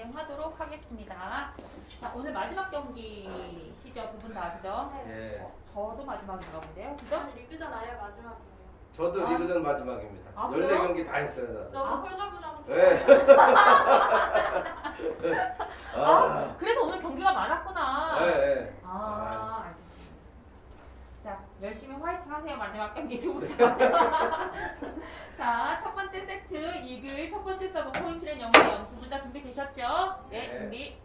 진행하도록 하겠습니다. 자, 오늘 마지막 경기시죠? 두 분 다, 그죠? 예. 저도 마지막인가 본데요, 그죠? 전 리그전 아예 마지막이에요. 저도 아. 리그전 마지막입니다. 아, 14경기 다 했어요, 나도. 너무 아. 홀가분하고 네. 아, 아. 그래서 오늘 경기가 많았구나. 예, 예. 아, 알겠습니다. 자, 열심히 화이팅 하세요. 마지막 경기 두 분. 다. 자, 첫 번째 세트 이글 첫 번째 서브 포인트는 0대 0. 두분 다 준비 되셨죠? 네, 네. 준비.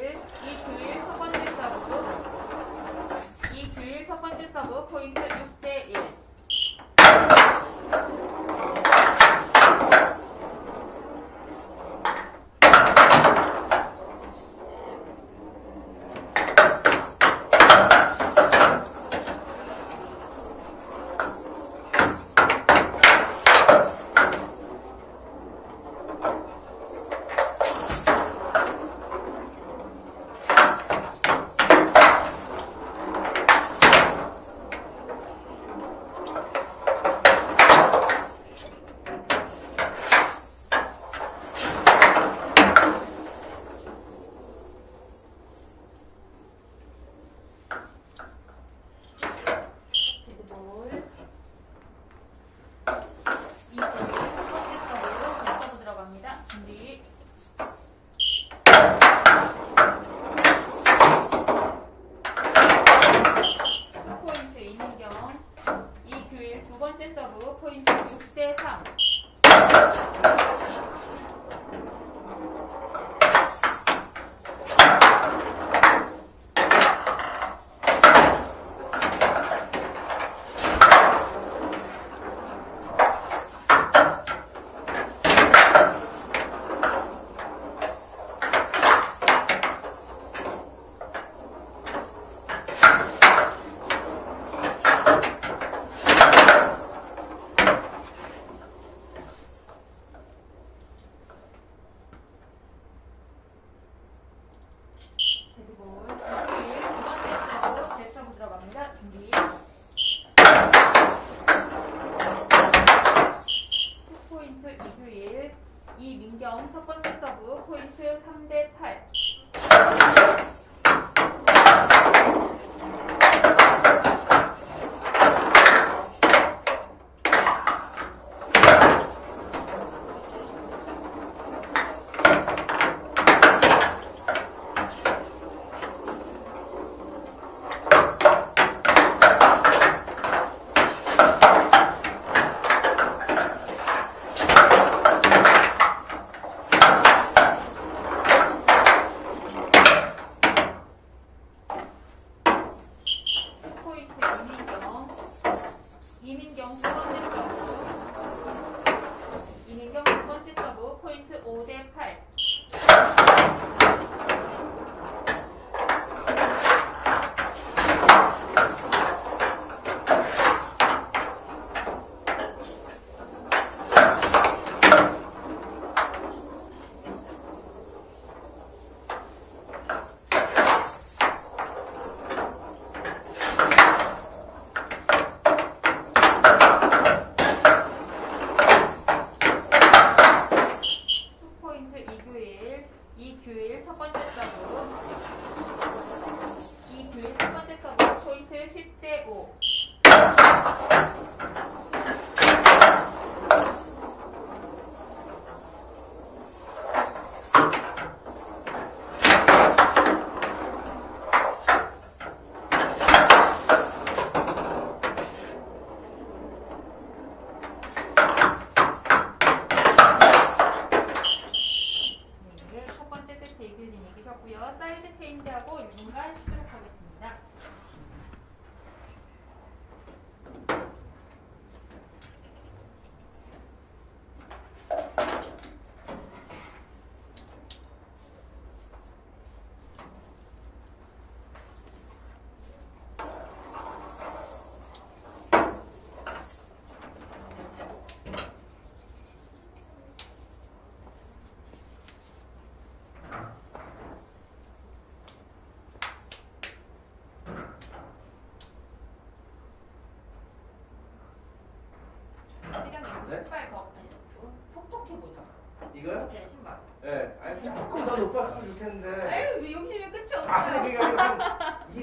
교일, 이 교일 첫 번째 사고, 이 교일 첫 번째 사고 포인트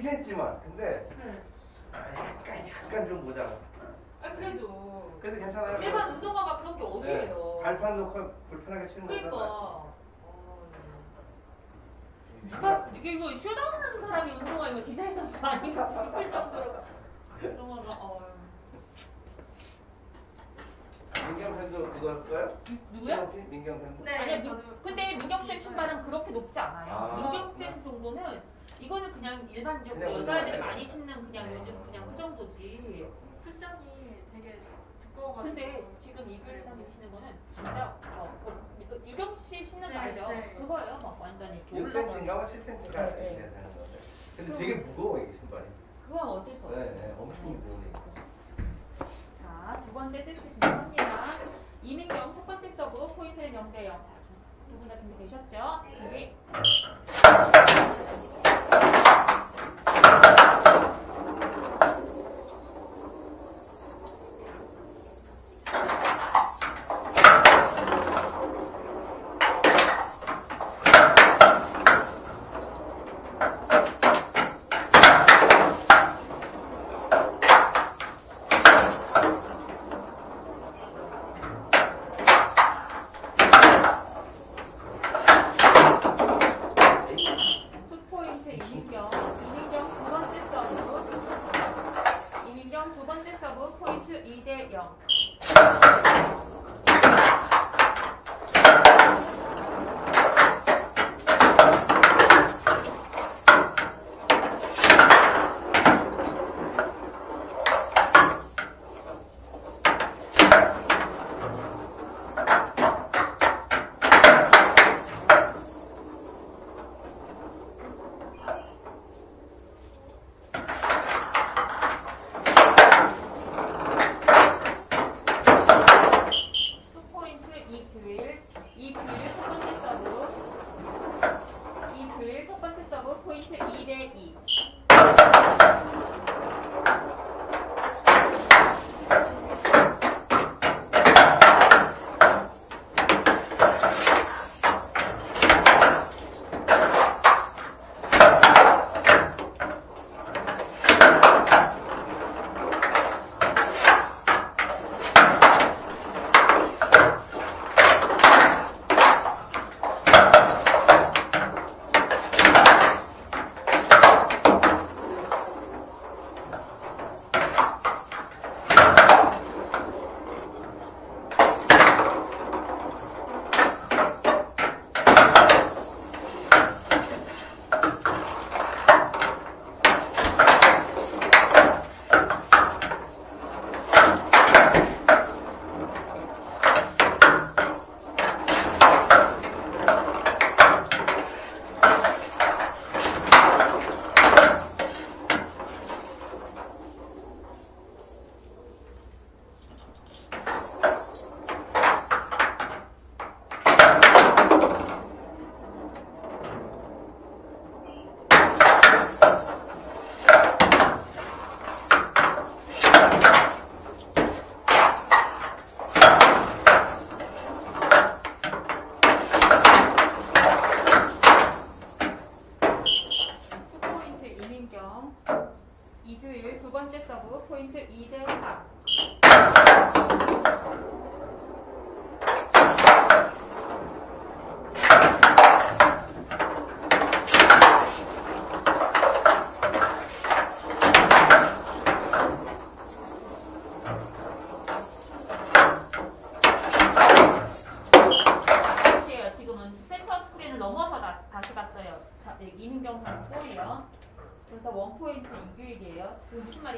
2cm만. 근데 네. 아, 약간 약간 좀 모자라. 아 그래도 그래도 괜찮아요. 일반 운동화가 그런 게 네. 어디예요? 발판 놓고 불편하게 치는 그러니까. 것보다 낫지. 어, 누가 이게 이거 쇼다운하는 사람이 운동화 이거 디자인한 거 아닌가 싶을 정도로 운동화가 어 민경 팬도 그거 할 거야? 누구야? 민경 팬도? 네, 아니야 근데 민경 쌤 신발은 그렇게 높지 않아요. 아. 민경 쌤 정도는 이거는 그냥 일반적으로 그냥 여자애들이 운동화예요. 많이 신는 그냥 요즘 그냥 그 정도지. 쿠션이 되게 두꺼워가지고 근데 지금 이글 사님 신는 거는 진짜 어, 그 유경 씨 신는 거 네, 알죠? 네. 그거예요. 막 완전히 이렇게 올라가. 6cm인가 7cm가 네, 네. 되는 건데. 근데 되게 무거워 이게 신발이. 그건 어쩔 수 네, 없어요. 네, 엄청 무거우니까. 자, 두 번째 세트 진행합니다. 이민경 첫 번째 서브 포인트는 0대 0. 자, 두 분 다 준비되셨죠? 준비.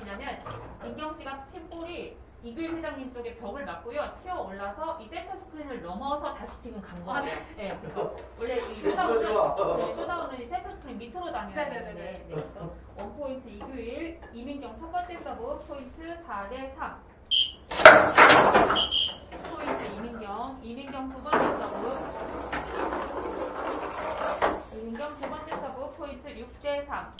말이냐면 민경 씨가 친 볼이 이글 회장님 쪽에 벽을 맞고요. 튀어 올라서 이 센터 스크린을 넘어서 다시 지금 간 거예요. 네. 그래서 원래 이 쇼다운은 좋아. 네, 쇼다운은 이 센터 스크린 밑으로 다녀야. 되는데 네, 그래서 원 포인트 이규일 이민경 첫 번째 서브 포인트 4대 3. 포인트 이민경 이민경 두 번째 서브 이민경 두 번째 서브 포인트 6대 3.